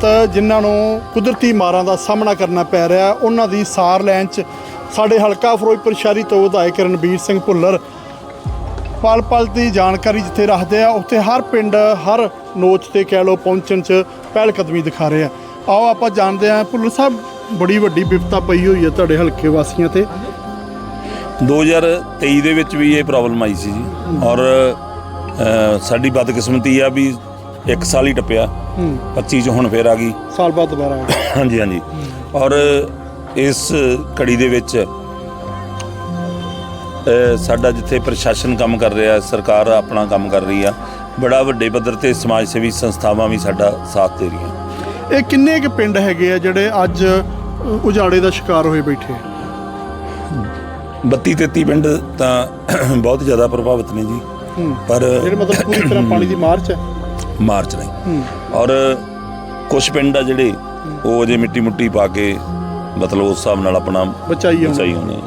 ਪ੍ਰਭਾਵਿਤ ਜਿਨ੍ਹਾਂ ਨੂੰ ਕੁਦਰਤੀ ਮਾਰਾਂ ਦਾ ਸਾਹਮਣਾ ਕਰਨਾ ਪੈ ਰਿਹਾ, ਉਹਨਾਂ ਦੀ ਸਾਰ ਲੈਣ 'ਚ ਸਾਡੇ ਹਲਕਾ ਫਿਰੋਜ਼ਪੁਰ ਸ਼ਹਿਰੀ ਤੋਂ ਵਿਧਾਇਕ ਰਣਬੀਰ ਸਿੰਘ ਭੁੱਲਰ। ਪਲ ਪਲ ਦੀ ਜਾਣਕਾਰੀ ਜਿੱਥੇ ਰੱਖਦੇ ਆ, ਉੱਥੇ ਹਰ ਪਿੰਡ, ਹਰ ਨੋਚ ਤੇ ਕਹਿ ਲੋ ਪਹੁੰਚਣ 'ਚ ਪਹਿਲ ਕਦਮੀ ਦਿਖਾ ਰਹੇ ਆ। ਆਓ ਆਪਾਂ ਜਾਣਦੇ ਆ, ਭੁੱਲਰ ਸਾਹਿਬ, ਬੜੀ ਵੱਡੀ ਵਿਪਤਾ ਪਈ ਹੋਈ ਹੈ ਤੁਹਾਡੇ ਹਲਕੇ ਵਾਸੀਆਂ ਤੇ। 2023 ਦੇ ਵਿੱਚ ਵੀ ਇਹ ਪ੍ਰੋਬਲਮ ਆਈ ਸੀ ਜੀ। ਔਰ ਸਾਡੀ ਬਦਕਿਸਮਤੀ ਆ ਵੀ ਇੱਕ ਸਾਲ ਹੀ ਟੱਪਿਆ। 25 ਚ ਹੁਣ ਫੇਰ ਆ ਗਈ। ਸਾਲ ਬਾਅਦ ਦੁਬਾਰਾ ਆ ਗਿਆ ਹਾਂਜੀ ਹਾਂਜੀ। ਔਰ ਇਸ ਕੜੀ ਦੇ ਵਿੱਚ ਅ, ਸਾਡਾ ਜਿੱਥੇ ਪ੍ਰਸ਼ਾਸਨ ਕੰਮ ਕਰ ਰਿਹਾ ਸਰਕਾਰ ਆਪਣਾ ਕੰਮ ਕਰ ਰਹੀ ਆ ਬੜਾ ਵੱਡੇ ਪੱਧਰ ਤੇ ਸਮਾਜ ਸੇਵੀ ਸੰਸਥਾਵਾਂ ਵੀ ਸਾਡਾ ਸਾਥ ਦੇ ਰਹੀਆਂ। ਇਹ ਕਿੰਨੇ ਕੁ ਪਿੰਡ ਹੈਗੇ ਆ ਜਿਹੜੇ ਅੱਜ ਅ, ਉਜਾੜੇ ਦਾ ਸ਼ਿਕਾਰ ਹੋਏ ਬੈਠੇ? ਆ 32 33 ਪਿੰਡ ਤਾਂ ਬਹੁਤ ਜ਼ਿਆਦਾ ਪ੍ਰਭਾਵਿਤ ਨੇ ਜੀ। ਪਰ ਜਿਹੜੇ ਮਤਲਬ ਪੂਰੀ ਤਰ੍ਹਾਂ ਪਾਣੀ ਦੀ ਮਾਰ 'ਚ ਹੈ। ਮਾਰਚ ਨਹੀਂ ਔਰ ਕੁਝ ਪਿੰਡ ਆ ਜਿਹੜੇ ਉਹ ਅਜੇ ਮਿੱਟੀ ਮੁੱਟੀ ਪਾ ਕੇ ਮਤਲਬ ਉਸ ਹਿਸਾਬ ਨਾਲ ਆਪਣਾ ਬਚਾਈ ਹੋਣੇ।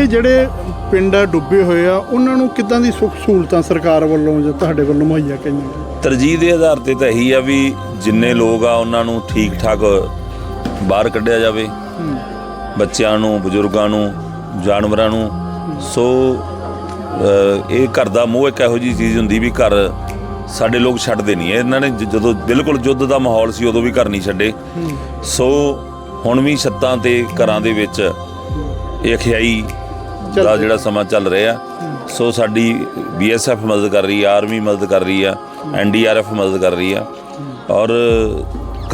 ਇਹ ਜਿਹੜੇ ਪਿੰਡ ਆ ਡੁੱਬੇ ਹੋਏ ਆ ਉਹਨਾਂ ਨੂੰ ਕਿੱਦਾਂ ਦੀ ਸੁੱਖ ਸਹੂਲਤਾਂ ਸਰਕਾਰ ਵੱਲੋਂ ਜਾਂ ਤੁਹਾਡੇ ਵੱਲੋਂ ਮੁਹੱਈਆ ਕਈਆਂ ਤਰਜੀਹ ਦੇ ਆਧਾਰ ਤੇ ਤਾਂ ਇਹੀ ਆ ਵੀ ਜਿੰਨੇ ਲੋਕ ਆ ਉਹਨਾਂ ਨੂੰ ਠੀਕ ਠਾਕ ਬਾਹਰ ਕੱਢਿਆ ਜਾਵੇ। ਬੱਚਿਆਂ ਨੂੰ ਬਜ਼ੁਰਗਾਂ ਨੂੰ ਜਾਨਵਰਾਂ ਨੂੰ। ਸੋ ਇਹ ਘਰ ਦਾ ਮੋਹ ਇੱਕ ਇਹੋ ਜੀ ਚੀਜ਼ ਹੁੰਦੀ ਵੀ ਘਰ ਸਾਡੇ ਲੋਕ ਛੱਡਦੇ ਨਹੀਂ ਇਹਨਾਂ ਨੇ ਜ- ਜਦੋਂ ਬਿਲਕੁਲ ਯੁੱਧ ਦਾ ਮਾਹੌਲ ਸੀ ਉਦੋਂ ਵੀ ਘਰ ਨਹੀਂ ਛੱਡੇ। ਸੋ ਹੁਣ ਵੀ ਛੱਤਾਂ ਤੇ ਘਰਾਂ ਦੇ ਵਿੱਚ ਇਹ ਖਿਆਈ ਦਾ ਜਿਹੜਾ ਸਮਾਂ ਚੱਲ ਰਿਹਾ। ਸੋ ਸਾਡੀ ਬੀਐਸਐਫ ਮਦਦ ਕਰ ਰਹੀ ਆ ਆਰਮੀ ਮਦਦ ਕਰ ਰਹੀ ਆ ਐਨਡੀਆਰਐਫ ਮਦਦ ਕਰ ਰਹੀ ਆ ਔਰ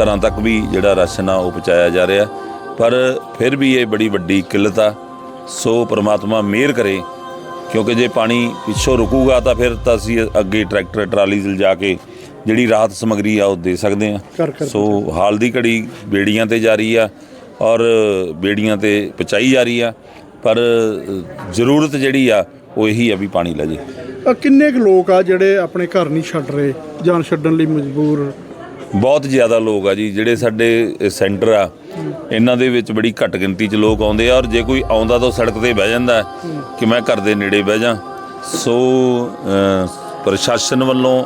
ਘਰਾਂ ਤੱਕ ਵੀ ਜਿਹੜਾ ਰਾਸ਼ਨ ਆ ਉਹ ਪਹੁੰਚਾਇਆ ਜਾ ਰਿਹਾ। ਪਰ ਫਿਰ ਵੀ ਇਹ ਬੜੀ ਵੱਡੀ ਕਿੱਲਤ ਆ। ਸੋ ਪ੍ਰਮਾਤਮਾ ਮਿਹਰ ਕਰੇ ਕਿਉਂਕਿ ਜੇ ਪਾਣੀ ਪਿੱਛੋਂ ਰੁਕੂਗਾ ਤਾਂ ਫਿਰ ਤਾਂ ਅਸੀਂ ਅੱਗੇ ਟਰੈਕਟਰ ਟਰਾਲੀ ਲਿਜਾ ਕੇ ਜਿਹੜੀ ਰਾਹਤ ਸਮਗਰੀ ਆ ਉਹ ਦੇ ਸਕਦੇ ਆ ਸੋ ਹਾਲ ਦੀ ਘੜੀ ਬੇੜੀਆਂ ਤੇ ਜਾਰੀ ਆ ਔਰ ਬੇੜੀਆਂ ਤੇ ਪਹੁੰਚਾਈ ਜਾ ਰਹੀ ਆ ਪਰ ਜ਼ਰੂਰਤ ਜਿਹੜੀ ਆ ਉਹ ਇਹੀ ਆ ਵੀ ਪਾਣੀ ਲੈ ਜੇ ਕਿੰਨੇ ਕੁ ਲੋਕ ਆ ਜਿਹੜੇ ਆਪਣੇ ਘਰ ਨਹੀਂ ਛੱਡ ਰਹੇ ਜਾਨ ਛੱਡਣ ਲਈ ਮਜਬੂਰ? ਬਹੁਤ ਜ਼ਿਆਦਾ ਲੋਕ ਆ ਜੀ, ਜਿਹੜੇ ਸਾਡੇ ਸੈਂਟਰ ਆ, ਇਹਨਾਂ ਦੇ ਵਿੱਚ ਬੜੀ ਘੱਟ ਗਿਣਤੀ 'ਚ ਲੋਕ ਆਉਂਦੇ ਆ ਔਰ ਜੇ ਕੋਈ ਆਉਂਦਾ ਤਾਂ ਸੜਕ ਤੇ ਬਹਿ ਜਾਂਦਾ ਕਿ ਮੈਂ ਘਰ ਦੇ ਨੇੜੇ ਬਹਿ ਜਾ। ਸੋ ਪ੍ਰਸ਼ਾਸਨ ਵੱਲੋਂ,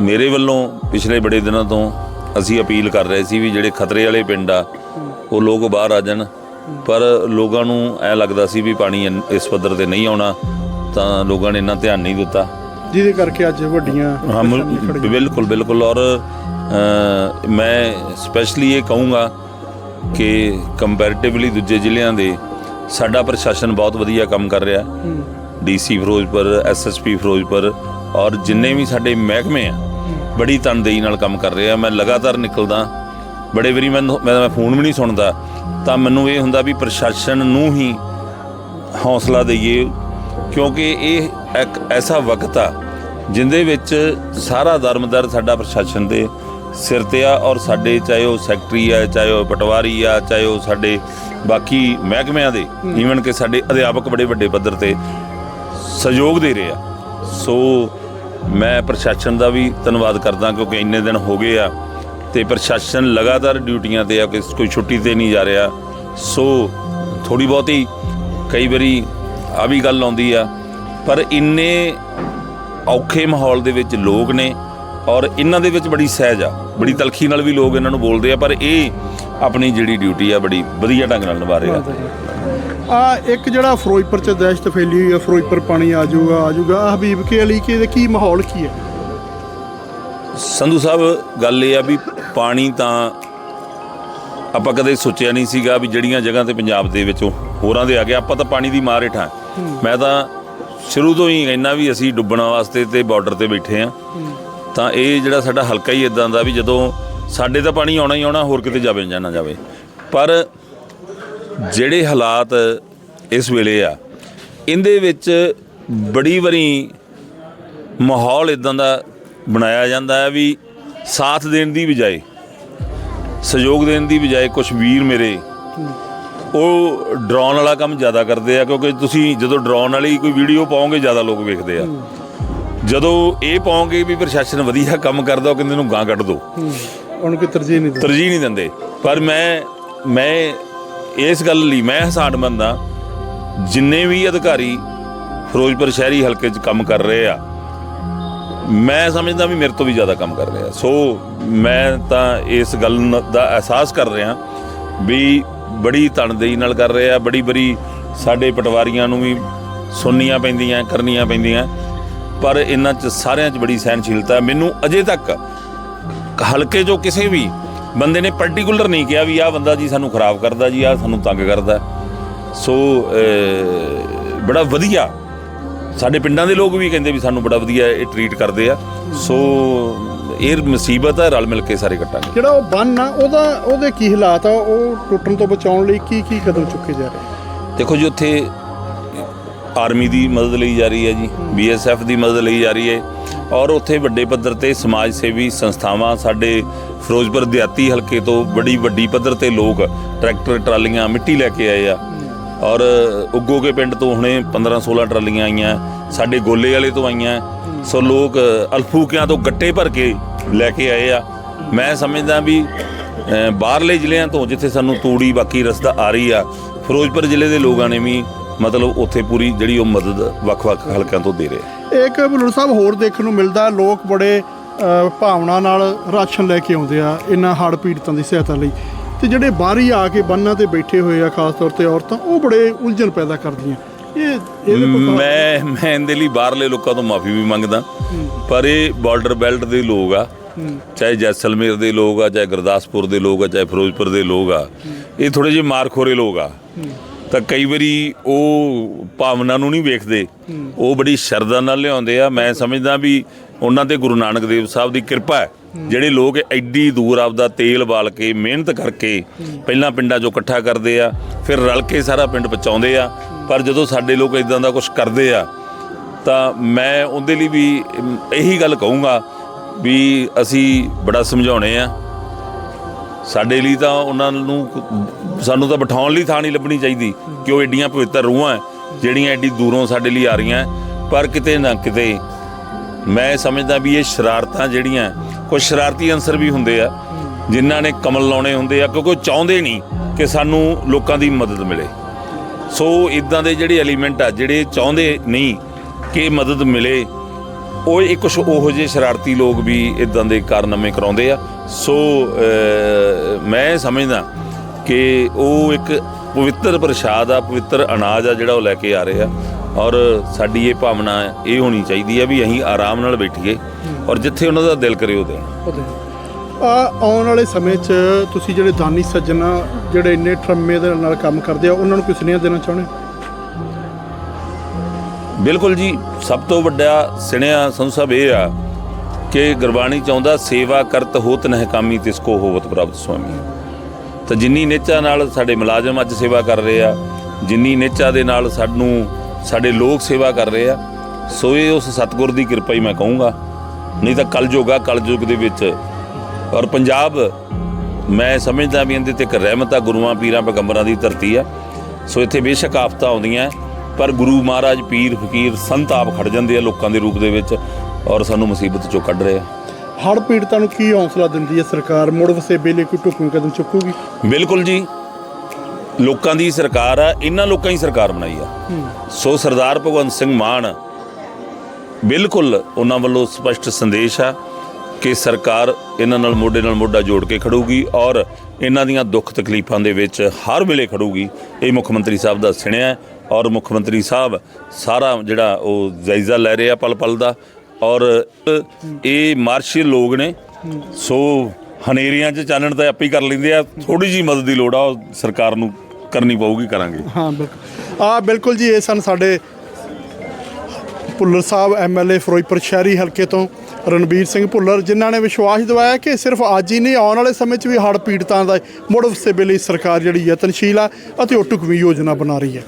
ਮੇਰੇ ਵੱਲੋਂ ਪਿਛਲੇ ਬੜੇ ਦਿਨਾਂ ਤੋਂ ਅਸੀਂ ਅਪੀਲ ਕਰ ਰਹੇ ਸੀ ਵੀ ਜਿਹੜੇ ਖਤਰੇ ਵਾਲੇ ਪਿੰਡ ਆ, ਉਹ ਲੋਕ ਬਾਹਰ ਆ ਜਾਣ। ਪਰ ਲੋਕਾਂ ਨੂੰ ਐ ਲੱਗਦਾ ਸੀ ਵੀ ਪਾਣੀ ਇਸ ਪੱਧਰ ਤੇ ਨਹੀਂ ਆਉਣਾ, ਤਾਂ ਲੋਕਾਂ ਨੇ ਇੰਨਾ ਧਿਆਨ ਨਹੀਂ ਦਿੱਤਾ। ਜਿਹਦੇ ਕਰਕੇ ਅੱਜ ਵੱਡੀਆਂ ਹਾਂ ਮੁਲ-। ਬਿਲਕੁਲ ਬਿਲਕੁਲ। ਔਰ ਅ, ਮੈਂ ਸਪੈਸ਼ਲੀ ਇਹ ਕਹੂੰਗਾ ਕਿ ਕੰਪੈਰੀਟਿਵਲੀ ਦੂਜੇ ਜ਼ਿਲ੍ਹਿਆਂ ਦੇ ਸਾਡਾ ਪ੍ਰਸ਼ਾਸਨ ਬਹੁਤ ਵਧੀਆ ਕੰਮ ਕਰ ਰਿਹਾ। ਡੀਸੀ ਫਿਰੋਜ਼ਪੁਰ ਐਸਐਸਪੀ ਫਿਰੋਜ਼ਪੁਰ ਔਰ ਜਿੰਨੇ ਵੀ ਸਾਡੇ ਮਹਿਕਮੇ ਆ ਬੜੀ ਤਨਦੇਹੀ ਨਾਲ ਕੰਮ ਕਰ ਰਹੇ ਆ। ਮੈਂ ਲਗਾਤਾਰ ਨਿਕਲਦਾ ਬੜੇ ਵਾਰੀ ਮੈਨੂੰ ਮੈਂ ਮੈਂ ਫੋਨ ਵੀ ਨਹੀਂ ਸੁਣਦਾ। ਤਾਂ ਮੈਨੂੰ ਇਹ ਹੁੰਦਾ ਵੀ ਪ੍ਰਸ਼ਾਸਨ ਨੂੰ ਹੀ ਹੌਸਲਾ ਦਈਏ ਕਿਉਂਕਿ ਇਹ ਇੱਕ ਐਸਾ ਵਕਤ ਆ ਜਿੰਦੇ ਵਿੱਚ ਸਾਰਾ ਦਰਮਦਰ ਸਾਡਾ ਪ੍ਰਸ਼ਾਸਨ ਦੇ ਸਿਰ ਤੇ ਆ ਔਰ ਸਾਡੇ ਚਾਹੇ ਉਹ ਸੈਕਟਰੀ ਆ, ਚਾਹੇ ਉਹ ਪਟਵਾਰੀ ਆ, ਚਾਹੇ ਉਹ ਸਾਡੇ ਬਾਕੀ ਮਹਿਕਮਿਆਂ ਦੇ ਈਵਨ ਕਿ ਸਾਡੇ ਅਧਿਆਪਕ ਬੜੇ ਵੱਡੇ ਪੱਧਰ ਤੇ ਸਹਿਯੋਗ ਦੇ ਰਹੇ ਆ। ਸੋ ਮੈਂ ਪ੍ਰਸ਼ਾਸਨ ਦਾ ਵੀ ਧੰਨਵਾਦ ਕਰਦਾ ਕਿਉਂਕਿ ਇੰਨੇ ਦਿਨ ਹੋ ਗਏ ਆ ਤੇ ਪ੍ਰਸ਼ਾਸਨ ਲਗਾਤਾਰ ਡਿਊਟੀਆਂ ਤੇ ਆ, ਕਿ ਕੋਈ ਛੁੱਟੀ ਤੇ ਨਹੀਂ ਜਾ ਰਿਹਾ। ਸੋ ਥੋੜੀ ਬਹੁਤੀ ਕਈ ਵਾਰੀ ਆ ਵੀ ਗੱਲ ਆਉਂਦੀ ਆ ਪਰ ਇੰਨੇ ਔਖੇ ਮਾਹੌਲ ਦੇ ਵਿੱਚ ਲੋਕ ਨੇ ਔਰ ਇਹਨਾਂ ਦੇ ਵਿੱਚ ਬੜੀ ਸਹਿਜ ਆ ਬੜੀ ਤਲਖੀ ਨਾਲ ਵੀ ਲੋਕ ਇਹਨਾਂ ਨੂੰ ਬੋਲਦੇ ਆ ਪਰ ਇਹ ਆਪਣੀ ਜਿਹੜੀ ਡਿਊਟੀ ਆ ਬੜੀ ਵਧੀਆ ਢੰਗ ਨਾਲ ਨਿਭਾ ਰਹੇ ਆ। ਆ ਇੱਕ ਜਿਹੜਾ ਫਿਰੋਜ਼ਪੁਰ ਚ ਦਹਿਸ਼ਤ ਫੈਲੀ ਹੋਈ ਹੈ ਫਿਰੋਜ਼ਪੁਰ ਪਾਣੀ ਆ ਜਾਊਗਾ ਆ ਜਾਊਗਾ ਹਬੀਬ ਕੇ ਅਲੀ ਕੀ ਇਹਦੇ ਕੀ ਮਾਹੌਲ ਕੀ ਹੈ? ਸੰਧੂ ਸਾਹਿਬ ਗੱਲ ਇਹ ਆ ਵੀ ਪਾਣੀ ਤਾਂ ਆਪਾਂ ਕਦੇ ਸੋਚਿਆ ਨਹੀਂ ਸੀਗਾ ਵੀ ਜਿਹੜੀਆਂ ਜਗ੍ਹਾ ਤੇ ਪੰਜਾਬ ਦੇ ਵਿੱਚੋਂ ਹੋਰਾਂ ਦੇ ਆ ਗਿਆ ਆਪਾਂ ਤਾਂ ਪਾਣੀ ਦੀ ਮਾਰ ਹੇਠਾਂ। ਮੈਂ ਤਾਂ ਸ਼ੁਰੂ ਤੋਂ ਹੀ ਕਹਿੰਦਾ ਵੀ ਅਸੀਂ ਡੁੱਬਣ ਵਾਸਤੇ ਤੇ ਬਾਰਡਰ ਤੇ ਬੈਠੇ ਆ ਤਾਂ ਇਹ ਜਿਹੜਾ ਸਾਡਾ ਹਲਕਾ ਹੀ ਇਦਾਂ ਦਾ ਵੀ ਜਦੋਂ ਸਾਡੇ ਤਾਂ ਪਾਣੀ ਆਉਣਾ ਹੀ ਆਉਣਾ, ਹੋਰ ਕਿਤੇ ਜਾਵੇ ਜਾਂ ਨਾ ਜਾਵੇ। ਪਰ ਜਿਹੜੇ ਹਾਲਾਤ ਇਸ ਵੇਲੇ ਆ, ਇਹਦੇ ਵਿੱਚ ਬੜੀ ਵਾਰੀ ਮਾਹੌਲ ਇਦਾਂ ਦਾ ਬਣਾਇਆ ਜਾਂਦਾ ਹੈ ਵੀ ਸਾਥ ਦੇਣ ਦੀ ਬਜਾਏ, ਸਹਿਯੋਗ ਦੇਣ ਦੀ ਬਜਾਏ ਕੁਝ ਵੀਰ ਮੇਰੇ ਉਹ ਡਰਾਉਣ ਵਾਲਾ ਕੰਮ ਜ਼ਿਆਦਾ ਕਰਦੇ ਆ ਕਿਉਂਕਿ ਤੁਸੀਂ ਜਦੋਂ ਡਰਾਉਣ ਵਾਲੀ ਕੋਈ ਵੀਡੀਓ ਪਾਓਗੇ ਜ਼ਿਆਦਾ ਲੋਕ ਵੇਖਦੇ ਆ। ਜਦੋਂ ਇਹ ਪਾਓਗੇ ਵੀ ਪ੍ਰਸ਼ਾਸਨ ਵਧੀਆ ਕੰਮ ਕਰਦਾ ਉਹ ਕਹਿੰਦੇ ਨੂੰ ਗਾਂ ਕੱਢ ਦੋ। ਉਹਨੂੰ ਕੋਈ ਤਰਜੀਹ ਨਹੀਂ ਦਿੰਦੇ। ਤਰਜੀਹ ਨਹੀਂ ਦਿੰਦੇ। ਪਰ ਮੈਂ ਮੈਂ ਇਸ ਗੱਲ ਲਈ ਮੈਂ ਹਸਾਨਮੰਦ ਹਾਂ ਜਿੰਨੇ ਵੀ ਅਧਿਕਾਰੀ ਫਿਰੋਜ਼ਪੁਰ ਸ਼ਹਿਰੀ ਹਲਕੇ 'ਚ ਕੰਮ ਕਰ ਰਹੇ ਆ ਮੈਂ ਸਮਝਦਾ ਵੀ ਮੇਰੇ ਤੋਂ ਵੀ ਜ਼ਿਆਦਾ ਕੰਮ ਕਰ ਰਿਹਾ ਸੋ ਮੈਂ ਤਾਂ ਇਸ ਗੱਲ ਦਾ ਅਹਿਸਾਸ ਕਰ ਰਿਹਾ ਵੀ ਬੜੀ ਤਨਦੇਹੀ ਨਾਲ ਕਰ ਰਿਹਾ ਬੜੀ ਬੜੀ ਸਾਡੇ ਪਟਵਾਰੀਆਂ ਨੂੰ ਵੀ ਸੁਣਨੀਆਂ ਪੈਂਦੀਆਂ, ਕਰਨੀਆਂ ਪੈਂਦੀਆਂ। ਪਰ ਇਹਨਾਂ 'ਚ ਸਾਰਿਆਂ 'ਚ ਬੜੀ ਸਹਿਨਸ਼ੀਲਤਾ ਮੈਨੂੰ ਅਜੇ ਤੱਕ ਹਲਕੇ ਜੋ ਕਿਸੇ ਵੀ ਬੰਦੇ ਨੇ ਪਾਰਟਿਕੂਲਰ ਨਹੀਂ ਕਿਹਾ ਵੀ ਆਹ ਬੰਦਾ ਜੀ ਸਾਨੂੰ ਖਰਾਬ ਕਰਦਾ ਜੀ, ਆਹ ਸਾਨੂੰ ਤੰਗ ਕਰਦਾ। ਸੋ ਬੜਾ ਵਧੀਆ ਸਾਡੇ ਪਿੰਡਾਂ ਦੇ ਲੋਕ ਵੀ ਕਹਿੰਦੇ ਵੀ ਸਾਨੂੰ ਬੜਾ ਵਧੀਆ ਇਹ ਟਰੀਟ ਕਰਦੇ ਆ। ਸੋ ਇਹ ਮੁਸੀਬਤ ਹੈ ਰਲ ਮਿਲ ਕੇ ਸਾਰੇ ਕੱਟਾਂਗੇ। ਜਿਹੜਾ ਉਹ ਬੰਨ ਆ ਉਹਦਾ ਉਹਦੇ ਕੀ ਹਾਲਾਤ ਆ? ਉਹ ਟੁੱਟਣ ਤੋਂ ਬਚਾਉਣ ਲਈ ਕੀ ਕੀ ਕਦਮ ਚੁੱਕੇ ਜਾ ਰਹੇ? ਦੇਖੋ ਜੀ ਉੱਥੇ ਆਰਮੀ ਦੀ ਮਦਦ ਲਈ ਜਾ ਰਹੀ ਹੈ ਜੀ ਬੀਐਸਐਫ ਦੀ ਮਦਦ ਲਈ ਜਾ ਰਹੀ ਹੈ ਔਰ ਉੱਥੇ ਵੱਡੇ ਪੱਧਰ ਤੇ ਸਮਾਜ ਸੇਵੀ ਸੰਸਥਾਵਾਂ ਸਾਡੇ ਫਿਰੋਜ਼ਪੁਰ ਦਿਹਾਤੀ ਹਲਕੇ ਤੋਂ ਬੜੀ ਵੱਡੀ ਪੱਧਰ ਤੇ ਲੋਕ ਟਰੈਕਟਰ ਟਰਾਲੀਆਂ ਮਿੱਟੀ ਲੈ ਕੇ ਆਏ ਆ। ਔਰ ਉੱਗੋ ਕੇ ਪਿੰਡ ਤੋਂ ਹੁਣੇ 15 16 ਟਰਾਲੀਆਂ ਆਈਆਂ ਸਾਡੇ ਗੋਲੇ ਵਾਲੇ ਤੋਂ ਆਈਆਂ ਸੋ ਲੋਕ ਅਲਫੂਕਿਆਂ ਤੋਂ ਗੱਟੇ ਭਰ ਕੇ ਲੈ ਕੇ ਆਏ ਆ। ਮੈਂ ਸਮਝਦਾ ਵੀ ਬਾਹਰਲੇ ਜ਼ਿਲ੍ਹਿਆਂ ਤੋਂ ਜਿੱਥੇ ਸਾਨੂੰ ਤੂੜੀ, ਬਾਕੀ ਰਸਤਾ ਆ ਰਹੀ ਆ, ਫਿਰੋਜ਼ਪੁਰ ਜ਼ਿਲ੍ਹੇ ਦੇ ਲੋਕਾਂ ਨੇ ਵੀ ਮਤਲਬ ਉੱਥੇ ਪੂਰੀ ਜਿਹੜੀ ਉਹ ਮਦਦ ਵੱਖ-ਵੱਖ ਹਲਕਿਆਂ ਤੋਂ ਦੇ ਰਹੇ ਇੱਕ ਬਲੂਰ ਸਾਹਿਬ ਹੋਰ ਦੇਖਣ ਨੂੰ ਮਿਲਦਾ, ਲੋਕ ਬੜੇ ਭਾਵਨਾ ਨਾਲ ਰਾਸ਼ਨ ਲੈ ਕੇ ਆਉਂਦੇ ਆ ਇਹਨਾਂ ਹੜ੍ਹ ਪੀੜਤਾਂ ਦੀ ਸਹਾਇਤਾ ਲਈ। ਤੇ ਜਿਹੜੇ ਬਾਹਰੀ ਆ ਕੇ ਬੰਨਾਂ ਤੇ ਬੈਠੇ ਹੋਏ ਆ, ਖਾਸ ਤੌਰ ਤੇ ਔਰਤਾਂ, ਉਹ ਬੜੇ ਉਲਝਣ ਪੈਦਾ ਕਰਦੀਆਂ। ਇਹ ਇਹਦੇ ਕੋਲ ਮੈਂ ਮੈਂ ਇਹਦੇ ਲਈ ਬਾਹਰਲੇ ਲੋਕਾਂ ਤੋਂ ਮਾਫੀ ਵੀ ਮੰਗਦਾ। ਪਰ ਇਹ ਬਾਰਡਰ ਬੈਲਟ ਦੇ ਲੋਕ ਆ। ਚਾਹੇ ਜੈਸਲਮੇਰ ਦੇ ਲੋਕ ਆ, ਚਾਹੇ ਗੁਰਦਾਸਪੁਰ ਦੇ ਲੋਕ ਆ, ਚਾਹੇ ਫਿਰੋਜ਼ਪੁਰ ਦੇ ਲੋਕ ਆ। ਇਹ ਥੋੜੇ ਜਿਹੇ ਮਾਰਖੋਰੇ ਲੋਕ ਆ। ਤਾਂ ਕਈ ਵਾਰੀ ਉਹ ਭਾਵਨਾ ਨੂੰ ਨਹੀਂ ਵੇਖਦੇ। ਉਹ ਬੜੀ ਸ਼ਰਧਾ ਨਾਲ ਲਿਆਉਂਦੇ ਆ। ਮੈਂ ਸਮਝਦਾ ਵੀ ਉਹਨਾਂ ਤੇ ਗੁਰੂ ਨਾਨਕ ਦੇਵ ਸਾਹਿਬ ਦੀ ਕਿਰਪਾ ਹੈ। ਜਿਹੜੇ ਲੋਕ ਐਡੀ ਦੂਰ ਆਪਦਾ ਤੇਲ ਬਾਲ ਕੇ, ਮਿਹਨਤ ਕਰਕੇ ਪਹਿਲਾਂ ਪਿੰਡਾਂ 'ਚੋਂ ਇਕੱਠਾ ਕਰਦੇ ਆ, ਫਿਰ ਰਲ ਕੇ ਸਾਰਾ ਪਿੰਡ ਪਹੁੰਚਾਉਂਦੇ ਆ। ਪਰ ਜਦੋਂ ਸਾਡੇ ਲੋਕ ਇਦਾਂ ਦਾ ਕੁਝ ਕਰਦੇ ਆ, ਤਾਂ ਮੈਂ ਉਹਦੇ ਲਈ ਵੀ ਇਹੀ ਗੱਲ ਕਹੂੰਗਾ ਵੀ ਅਸੀਂ ਬੜਾ ਸਮਝਾਉਣੇ ਆ। ਸਾਡੇ ਲਈ ਤਾਂ ਉਹਨਾਂ ਨੂੰ ਸਾਨੂੰ ਤਾਂ ਬਿਠਾਉਣ ਲਈ ਥਾਂ ਨਹੀਂ ਲੱਭਣੀ ਚਾਹੀਦੀ ਕਿ ਉਹ ਏਡੀਆਂ ਪਵਿੱਤਰ ਰੂਹਾਂ ਜਿਹੜੀਆਂ ਐਡੀ ਦੂਰੋਂ ਸਾਡੇ ਲਈ ਆ ਰਹੀਆਂ ਪਰ ਕਿਤੇ ਨਾ ਕਿਤੇ ਮੈਂ ਸਮਝਦਾ ਵੀ ਇਹ ਸ਼ਰਾਰਤਾਂ ਜਿਹੜੀਆਂ ਕੁਝ ਸ਼ਰਾਰਤੀ ਅੰਸਰ ਵੀ ਹੁੰਦੇ ਆ, ਜਿਨ੍ਹਾਂ ਨੇ ਕਮਲ ਲਾਉਣੇ ਹੁੰਦੇ ਆ, ਕਿਉਂਕਿ ਉਹ ਚਾਹੁੰਦੇ ਨਹੀਂ ਕਿ ਸਾਨੂੰ ਲੋਕਾਂ ਦੀ ਮਦਦ ਮਿਲੇ। ਸੋ ਇਦਾਂ ਦੇ ਜਿਹੜੇ ਐਲੀਮੈਂਟ ਆ ਜਿਹੜੇ ਚਾਹੁੰਦੇ ਨਹੀਂ ਕਿ ਮਦਦ ਮਿਲੇ ਉਹ ਇਹ ਕੁਝ ਉਹੋ ਜਿਹੇ ਸ਼ਰਾਰਤੀ ਲੋਕ ਵੀ ਇਦਾਂ ਦੇ ਕਾਰਨਾਮੇ ਕਰਾਉਂਦੇ ਆ। ਸੋ ਅਹ, ਮੈਂ ਸਮਝਦਾ ਕਿ ਉਹ ਇੱਕ ਪਵਿੱਤਰ ਪ੍ਰਸ਼ਾਦ ਆ ਪਵਿੱਤਰ ਅਨਾਜ ਆ ਜਿਹੜਾ ਉਹ ਲੈ ਕੇ ਆ ਰਹੇ ਆ। ਔਰ ਸਾਡੀ ਇਹ ਭਾਵਨਾ ਇਹ ਹੋਣੀ ਚਾਹੀਦੀ ਆ ਵੀ ਅਸੀਂ ਆਰਾਮ ਨਾਲ ਬੈਠੀਏ। ਔਰ ਜਿੱਥੇ ਉਹਨਾਂ ਦਾ ਦਿਲ ਕਰੇ ਉਹ ਦੇਣ। ਆ ਆਉਣ ਵਾਲੇ ਸਮੇਂ 'ਚ ਤੁਸੀਂ ਜਿਹੜੇ ਦਾਨੀ ਸੱਜਣ ਜਿਹੜੇ ਇੰਨੇ ਟਰਮੇ ਦੇ ਨਾਲ ਕੰਮ ਕਰਦੇ ਆ, ਉਹਨਾਂ ਨੂੰ ਕੋਈ ਸੁਨੇਹਾ ਦੇਣਾ ਚਾਹੁੰਦੇ ਬਿਲਕੁਲ ਜੀ, ਸਭ ਤੋਂ ਵੱਡਾ ਸਿਣਿਆ ਸੰਤ ਸਾਹਿਬ ਇਹ ਆ ਕਿ ਗੁਰਬਾਣੀ ਚਾਹੁੰਦਾ ਸੇਵਾ ਕਰਤ ਹੋਤ ਨਹਿ ਕਾਮੀ, ਤਿਸ ਕੋ ਹੋਵਤ ਪ੍ਰਾਪਤ ਸੁਆਮੀ। ਤਾਂ ਜਿੰਨੀ ਨਿਚਾ ਨਾਲ ਸਾਡੇ ਮੁਲਾਜ਼ਮ ਅੱਜ ਸੇਵਾ ਕਰ ਰਹੇ ਆ, ਜਿੰਨੀ ਨੇਚਾ ਦੇ ਨਾਲ ਸਾਨੂੰ, ਸਾਡੇ ਲੋਕ ਸੇਵਾ ਕਰ ਰਹੇ ਆ, ਸੋ ਇਹ ਉਸ ਸਤਿਗੁਰ ਦੀ ਕਿਰਪਾ ਹੀ ਮੈਂ ਕਹੂੰਗਾ। ਨਹੀਂ ਤਾਂ ਕਲਯੁਗ ਆ, ਕਲਯੁਗ ਦੇ ਵਿੱਚ ਔਰ ਪੰਜਾਬ ਮੈਂ ਸਮਝਦਾ ਵੀ ਇਹਦੇ ਤੇ ਇੱਕ ਰਹਿਮਤ ਆ ਗੁਰੂਆਂ ਪੀਰਾਂ ਪੈਗੰਬਰਾਂ ਦੀ ਧਰਤੀ ਆ। ਸੋ ਇੱਥੇ ਬੇਸ਼ੱਕ ਆਫਤਾਂ ਆਉਂਦੀਆਂ ਪਰ ਗੁਰੂ ਮਹਾਰਾਜ ਪੀਰ ਫਕੀਰ ਸੰਤ ਆਪ ਖੜ ਜਾਂਦੇ ਆ ਲੋਕਾਂ ਦੇ ਰੂਪ ਦੇ ਵਿੱਚ ਔਰ ਸਾਨੂੰ ਮੁਸੀਬਤ ਚੋਂ ਕੱਢ ਰਹੇ ਆ। ਹੜ੍ਹ ਪੀੜਤਾਂ ਨੂੰ ਕੀ ਹੌਸਲਾ ਦਿੰਦੀ ਹੈ ਸਰਕਾਰ? ਮੁੜ ਵਸੇਬੇ ਲਈ ਕੋਈ ਢੁਕਵੀਂ ਕਦਮ ਚੁੱਕੂਗੀ? ਬਿਲਕੁਲ ਜੀ। ਲੋਕਾਂ ਦੀ ਸਰਕਾਰ ਆ ਇਹਨਾਂ ਲੋਕਾਂ ਹੀ ਸਰਕਾਰ ਬਣਾਈ ਆ। ਸੋ ਸਰਦਾਰ ਭਗਵੰਤ ਸਿੰਘ ਮਾਨ ਬਿਲਕੁਲ ਉਹਨਾਂ ਵੱਲੋਂ ਸਪਸ਼ਟ ਸੰਦੇਸ਼ ਆ ਕਿ ਸਰਕਾਰ ਇਹਨਾਂ ਨਾਲ ਮੋਢੇ ਨਾਲ ਮੋਢਾ ਜੋੜ ਕੇ ਖੜੂਗੀ ਔਰ ਇਹਨਾਂ ਦੀਆਂ ਦੁੱਖ ਤਕਲੀਫਾਂ ਦੇ ਵਿੱਚ ਹਰ ਵੇਲੇ ਖੜੂਗੀ। ਇਹ ਮੁੱਖ ਮੰਤਰੀ ਸਾਹਿਬ ਦਾ ਸੁਣਿਆ ਔਰ ਮੁੱਖ ਮੰਤਰੀ ਸਾਹਿਬ ਸਾਰਾ ਜਿਹੜਾ ਉਹ ਜਾਇਜ਼ਾ ਲੈ ਰਿਹਾ ਪਲ ਪਲ ਦਾ ਔਰ ਇਹ ਮਾਰਸ਼ਲ ਲੋਕ ਨੇ, ਸੋ ਹਨੇਰੀਆਂ 'ਚ ਚਾਨਣ ਤਾਂ ਆਪੇ ਹੀ ਕਰ ਲੈਂਦੇ ਆ ਥੋੜੀ ਜੀ ਮਦਦ ਦੀ ਲੋੜ ਆ, ਉਹ ਸਰਕਾਰ ਨੂੰ ਕਰਨੀ ਪਊਗੀ, ਕਰਾਂਗੇ। ਹਾਂ, ਬਿਲਕੁਲ। ਆ, ਬਿਲਕੁਲ ਜੀ, ਇਹ ਸਨ ਸਾਡੇ ਭੁੱਲਰ ਸਾਹਿਬ ਐਮਐਲਏ ਫਿਰੋਜ਼ਪੁਰ ਸ਼ਹਿਰੀ ਹਲਕੇ ਤੋਂ। ਰਣਬੀਰ ਸਿੰਘ ਭੁੱਲਰ, ਜਿਨ੍ਹਾਂ ਨੇ ਵਿਸ਼ਵਾਸ ਦਿਵਾਇਆ ਕਿ ਸਿਰਫ ਅੱਜ ਹੀ ਨਹੀਂ, ਆਉਣ ਵਾਲੇ ਸਮੇਂ 'ਚ ਵੀ ਹੜ੍ਹ ਪੀੜਤਾਂ ਦਾ ਮੁੜ ਵਸੇਬੇ ਲਈ ਸਰਕਾਰ ਜਿਹੜੀ ਯਤਨਸ਼ੀਲ ਆ ਅਤੇ ਉਹ ਢੁਕਵੀਂ ਯੋਜਨਾ ਬਣਾ ਰਹੀ ਹੈ।